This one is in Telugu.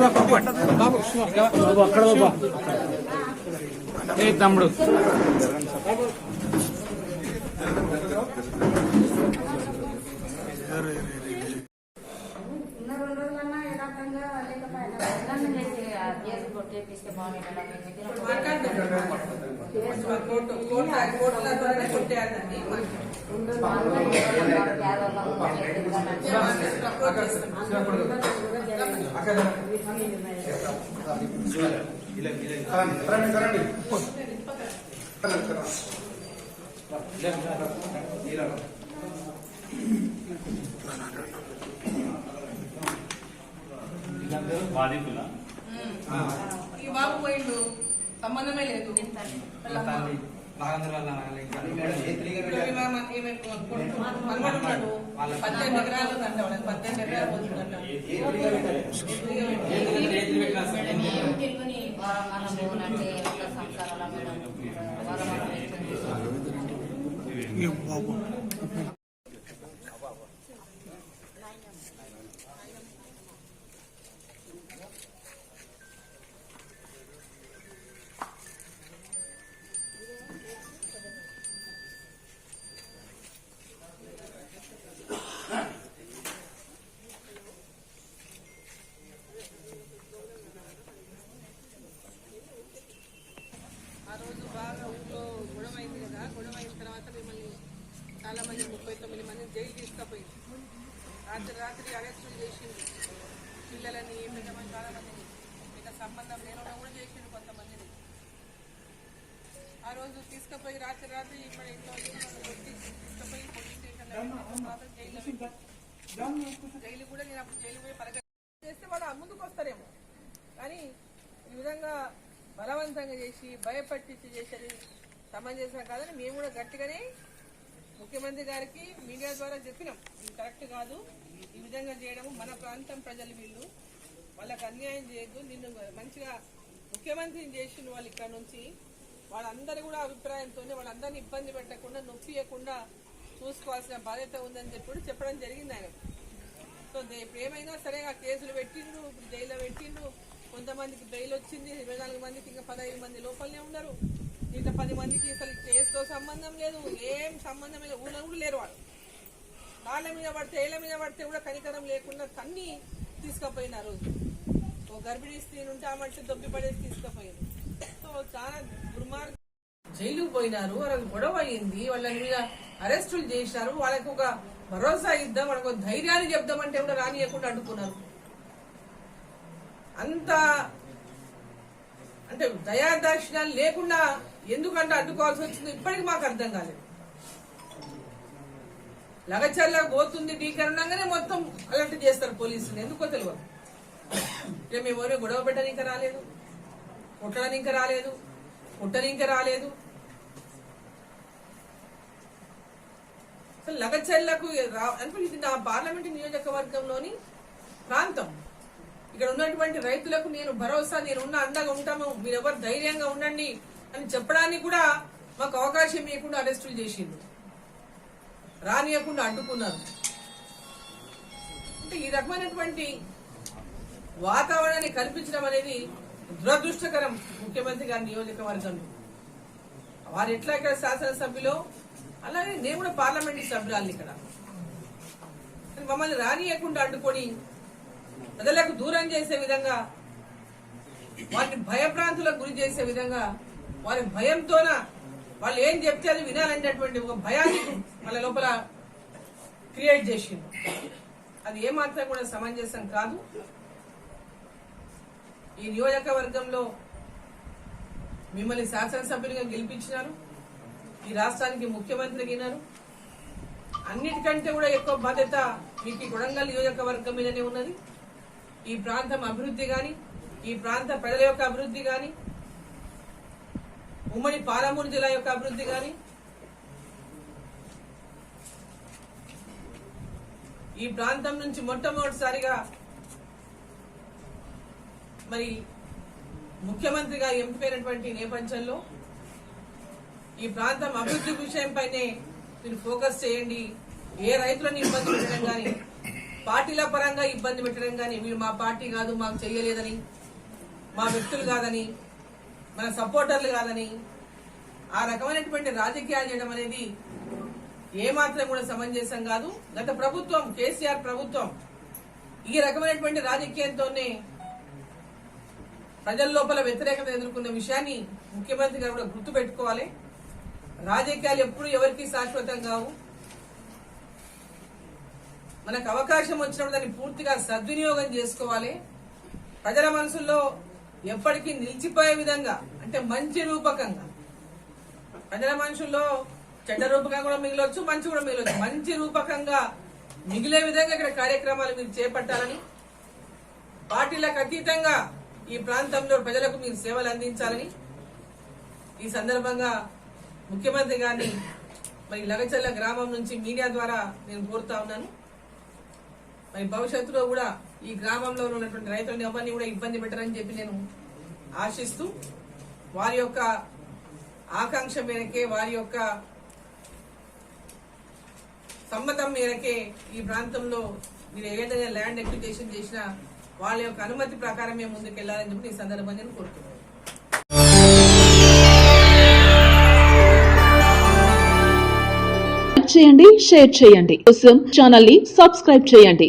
బాబు అక్కడ బాబా. ఏ తమ్ముడు. ఆ కేసు కొట్టేపిస్తే బాగుంటుంది కోర్టు కోర్టు కోర్టుల ద్వారానే కొట్టేయాలండి బాధితుల ఈ బాబు పోయిండు. సంబంధమే లేదు. పద్దెనిమిది ఎకరాలు వాళ్ళకి. పద్దెనిమిది ఎకరాలు పోతుందంట ఆ రోజు బాగా ఊళ్ళో గొడవ అయింది కదా గొడవ అయిన తర్వాత మిమ్మల్ని చాలా మంది ముప్పై తొమ్మిది మంది జైలు తీసుకుపోయింది. రాత్రి రాత్రి అరెస్టులు చేసిండు పిల్లలని పెద్దమంది చాలా మందిని ఇక సంబంధం లేకుండా కూడా చేసిండు కొంతమందిని. ఆ రోజు తీసుకుపోయి రాత్రి రాత్రి మన ఇంట్లో తీసుకుపోయి పోలీస్ స్టేషన్ జైలు కూడా నేను అప్పుడు జైలు పోయి పరగ చేస్తే వాళ్ళు ముందుకు వస్తారేమో. కానీ ఈ విధంగా బలవంతంగా చేసి భయపట్టించి చేసేది సమంజసం కాదని మేము కూడా గట్టిగానే ముఖ్యమంత్రి గారికి మీడియా ద్వారా చెప్పినాం. ఇది కరెక్ట్ కాదు. ఈ విధంగా చేయడం మన ప్రాంతం ప్రజలు వీళ్ళు. వాళ్ళకి అన్యాయం చేయొద్దు. నిన్ను మంచిగా ముఖ్యమంత్రిని చేసిన వాళ్ళు ఇక్కడ నుంచి. వాళ్ళందరూ కూడా అభిప్రాయంతోనే వాళ్ళందరినీ ఇబ్బంది పెట్టకుండా నొప్పియకుండా చూసుకోవాల్సిన బాధ్యత ఉందని చెప్పి చెప్పడం జరిగింది ఆయన. సో ఇప్పుడు ఏమైనా సరే ఆ కేసులు పెట్టిండు ఇప్పుడు జైల్లో పెట్టిండు. కొంతమందికి బెయిల్ వచ్చింది ఇరవై నాలుగు మందికి ఇంకా పదహైదు మంది లోపలనే ఉన్నారు. ఇట్లా పది మందికి అసలు కేసుతో సంబంధం లేదు ఏం సంబంధం లేదు ఊళ్ళో కూడా లేరు వాళ్ళు. వాళ్ళ మీద పడితే ఏళ్ళ మీద పడితే కూడా కనికరం లేకుండా తన్ని తీసుకుపోయినారు. ఓ గర్భిణీ స్త్రీని ఉంటే ఆమంటే దొబ్బి పడేసి తీసుకుపోయింది సో చాలా దుర్మార్గం. జైలుకు పోయినారు వాళ్ళకి గొడవ అయింది వాళ్ళ మీద అరెస్టులు చేసినారు వాళ్ళకి ఒక భరోసా ఇద్దాం వాళ్ళకు ధైర్యాన్ని చెప్దామంటే కూడా రానియకుండా అడ్డుకున్నారు అంత అంటే దయాదాక్షిణాలు లేకుండా ఎందుకంటే అడ్డుకోవాల్సి వచ్చింది ఇప్పటికి మాకు అర్థం కాలేదు. లగచర్ల పోతుంది ఢీకరణంగానే మొత్తం అలర్ట్ చేస్తారు పోలీసులు. ఎందుకో తెలియదు. ఇక మేము ఎవరో గొడవ పెట్టడానికి రాలేదు. కొట్టడానికి రాలేదు. కుట్టడానికి రాలేదు. లగచర్లకు ఇది నా పార్లమెంట్ నియోజకవర్గంలోని ప్రాంతం. ఇక్కడ ఉన్నటువంటి రైతులకు నేను భరోసా నేను ఉన్న అండగా ఉంటాము మీరెవరు ధైర్యంగా ఉండండి. అని చెప్పడానికి కూడా మాకు అవకాశం ఇవ్వకుండా అరెస్టులు చేసిండు రానియకుండా అడ్డుకున్నారు. అంటే ఈ రకమైనటువంటి వాతావరణాన్ని కల్పించడం అనేది దురదృష్టకరం ముఖ్యమంత్రి గారి నియోజకవర్గంలో. వారు ఎట్లా ఇక్కడ శాసనసభ్యులు? అలాగే నేను కూడా పార్లమెంట్ సభ్యురాలు ఇక్కడ. మమ్మల్ని రానియకుండా అడ్డుకొని ప్రజలకు దూరం చేసే విధంగా వారిని భయభ్రాంతులకు గురి చేసే విధంగా వారి భయంతోన? వాళ్ళు ఏం చెప్తే అది వినాలనేటువంటి ఒక భయాన్ని వాళ్ళ లోపల క్రియేట్ చేసింది అది ఏమాత్రం కూడా సమంజసం కాదు. ఈ నియోజకవర్గంలో మిమ్మల్ని శాసనసభ్యులుగా గెలిపించినారు. ఈ రాష్ట్రానికి ముఖ్యమంత్రి అయినారు. అన్నిటికంటే కూడా ఎక్కువ బాధ్యత మీకు కొడంగల్ నియోజకవర్గం మీదనే ఉన్నది. ఈ ప్రాంతం అభివృద్ధి కానీ ఈ ప్రాంత ప్రజల యొక్క అభివృద్ధి కానీ ఉమ్మడి పాలమూరు జిల్లా యొక్క అభివృద్ధి కానీ ఈ ప్రాంతం నుంచి మొట్టమొదటిసారిగా మరి ముఖ్యమంత్రిగా ఎంపికైనటువంటి నేపథ్యంలో ఈ ప్రాంతం అభివృద్ధి విషయంపైనే మీరు ఫోకస్ చేయండి. ఏ రైతులను ఇబ్బంది పెట్టడం కానీ పార్టీల పరంగా ఇబ్బంది పెట్టడం కానీ వీళ్ళు మా పార్టీ కాదు మాకు చెయ్యలేదని మా వ్యక్తులు కాదని మన సపోర్టర్లు కాదని ఆ రకమైనటువంటి రాజకీయాలు చేయడం అనేది ఏమాత్రం కూడా సమంజసం కాదు. గత ప్రభుత్వం కేసీఆర్ ప్రభుత్వం ఈ రకమైనటువంటి రాజకీయంతోనే ప్రజల లోపల వ్యతిరేకత ఎదుర్కొన్న విషయాన్ని ముఖ్యమంత్రి గారు కూడా గుర్తు పెట్టుకోవాలి రాజకీయాలు ఎప్పుడు ఎవరికి శాశ్వతం కావు. మనకు అవకాశం వచ్చినప్పుడు దాన్ని పూర్తిగా సద్వినియోగం చేసుకోవాలి. ప్రజల మనసుల్లో ఎప్పటికీ నిలిచిపోయే విధంగా అంటే మంచి రూపకంగా. ప్రజల మనుషుల్లో చెడ్డ రూపకంగా కూడా మిగిలొచ్చు మంచి కూడా మిగిలొచ్చు. మంచి రూపకంగా మిగిలే విధంగా ఇక్కడ కార్యక్రమాలు మీరు చేపట్టాలని పార్టీలకు అతీతంగా ఈ ప్రాంతంలో ప్రజలకు మీరు సేవలు అందించాలని ఈ సందర్భంగా ముఖ్యమంత్రి గారిని మరి లగచల్ల గ్రామం నుంచి మీడియా ద్వారా నేను కోరుతా ఉన్నాను. మరి భవిష్యత్తులో కూడా ఈ గ్రామంలో ఉన్నటువంటి రైతులను ఎవరిని కూడా ఇబ్బంది పెట్టరని చెప్పి నేను ఆశిస్తూ వారి యొక్క ఆకాంక్ష మేరకే వారి యొక్క సమ్మతం మేరకే ఈ ప్రాంతంలో మీరు ఏదైనా ల్యాండ్ అప్లికేషన్ చేసినా వాళ్ళ యొక్క అనుమతి ప్రకారం ముందుకు వెళ్ళాలని చెప్పి ఈ సందర్భంగా నేను కోరుతున్నాను. చేయండి షేర్ చేయండి. కోసం ఛానల్ని సబ్స్క్రైబ్ చేయండి.